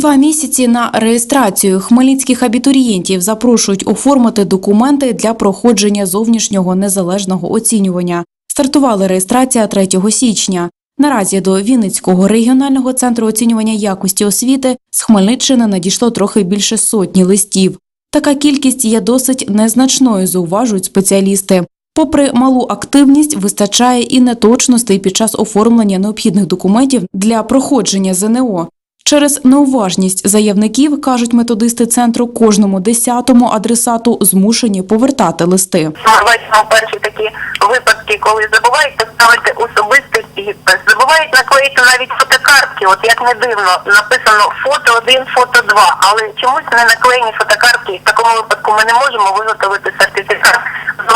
Два місяці на реєстрацію хмельницьких абітурієнтів запрошують оформити документи для проходження зовнішнього незалежного оцінювання. Стартувала реєстрація 3 січня. Наразі до Вінницького регіонального центру оцінювання якості освіти з Хмельниччини надійшло трохи більше сотні листів. Така кількість є досить незначною, зауважують спеціалісти. Попри малу активність, вистачає і неточностей під час оформлення необхідних документів для проходження ЗНО. Через неуважність заявників, кажуть методисти центру, кожному десятому адресату змушені повертати листи. Бачимо перші такі випадки, коли забувають поставити особистий підпис, забувають наклеїти навіть фотокартки. От як не дивно, написано фото один, фото два, але чомусь не наклеєні фотокартки. В такому випадку ми не можемо виготовити сертифікат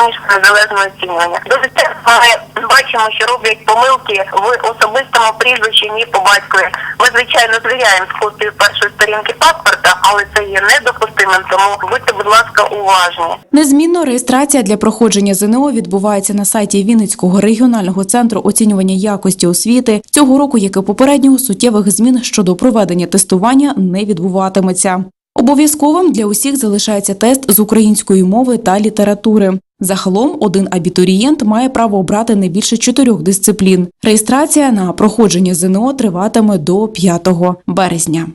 зовнішнього незалежного оцінювання. Дуже часто ми бачимо, що роблять помилки в особистому прізвищі ні по батькові. Ми звичайно звіряємо з копією першої сторінки паспорта, але це є недопустимим, тому будьте, будь ласка, уважні. Незмінно реєстрація для проходження ЗНО відбувається на сайті Вінницького регіонального центру оцінювання якості освіти. Цього року, як і попереднього, суттєвих змін щодо проведення тестування не відбуватиметься. Обов'язковим для усіх залишається тест з української мови та літератури. Загалом один абітурієнт має право обрати не більше чотирьох дисциплін. Реєстрація на проходження ЗНО триватиме до 5 березня.